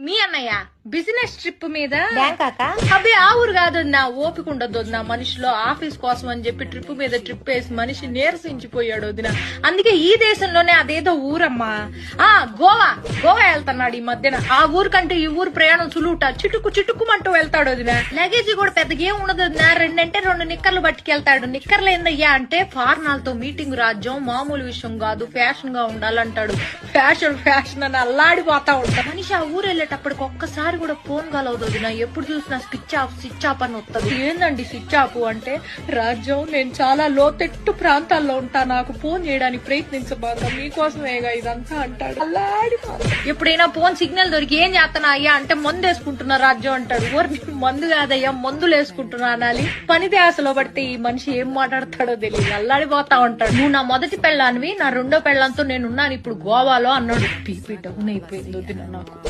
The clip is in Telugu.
మీ అన్నయ్య బిజినెస్ ట్రిప్ మీద అబ్బే ఆ ఊరు కాదు నా ఓపిక ఉండదు నా మనిషిలో ఆఫీస్ కోసం అని చెప్పి ట్రిప్ మీద ట్రిప్ వేసి మనిషి నీరసించిపోయాడు వదిన. అందుకే ఈ దేశంలోనే అదేదో ఊరమ్మా. ఆ గోవా. గోవా వెళ్తున్నాడు ఈ మధ్యన. ఆ ఊరు కంటే ఈ ఊరు ప్రయాణం సులువుట. చిటుకు చిటుకుమంటూ వెళ్తాడు వదిన. లగేజ్ కూడా పెద్దగా ఏం ఉండదు వదిన. రెండంటే రెండు నిక్కర్లు పట్టుకెళ్తాడు. నిక్కర్లు ఏందయ్యా అంటే ఫార్నాలతో మీటింగ్ రాజ్యం మామూలు విషయం కాదు ఫ్యాషన్గా ఉండాలంటాడు. ఫ్యాషన్ ఫ్యాషన్ అని అల్లాడిపోతా ఉంటా మనిషి ఆ ఊరు వెళ్ళేటప్పటికి ఒక్కసారి కూడా ఫోన్ కలవదు వదిన. ఎప్పుడు చూసినా స్విచ్ ఆఫ్ స్విచ్ ఆఫ్ అని వస్తుంది ఏందండి స్విచ్ ఆఫ్ అంటే రాజ్యం నేను చాలా లోతెట్టు ప్రాంతాల్లో ఉంటా. నాకు ఫోన్ చేయడానికి ప్రయత్నించబాక మీకోసమేగా ఇదంతా అంటాడు. అల్లాడిపోతా ఎప్పుడైనా ఫోన్ సిగ్నల్ దొరికి ఏం చేస్తున్నా అయ్యా అంటే మందు వేసుకుంటున్నా రాజ్యం అంటాడు ఓరి మందు కాదయ్యా మందులు వేసుకుంటున్నా అనాలి. పని ధ్యాసలో పడితే ఈ మనిషి ఏం మాట్లాడతాడో తెలియదు. అల్లాడిపోతా ఉంటాడు. నువ్వు నా మొదటి పెళ్ళానివి నా రెండో పెళ్ళంతో నేనున్నాను. ఇప్పుడు గోవాలో అన్నాడు. పీపీ డౌన్ అయిపోయింది నాకు.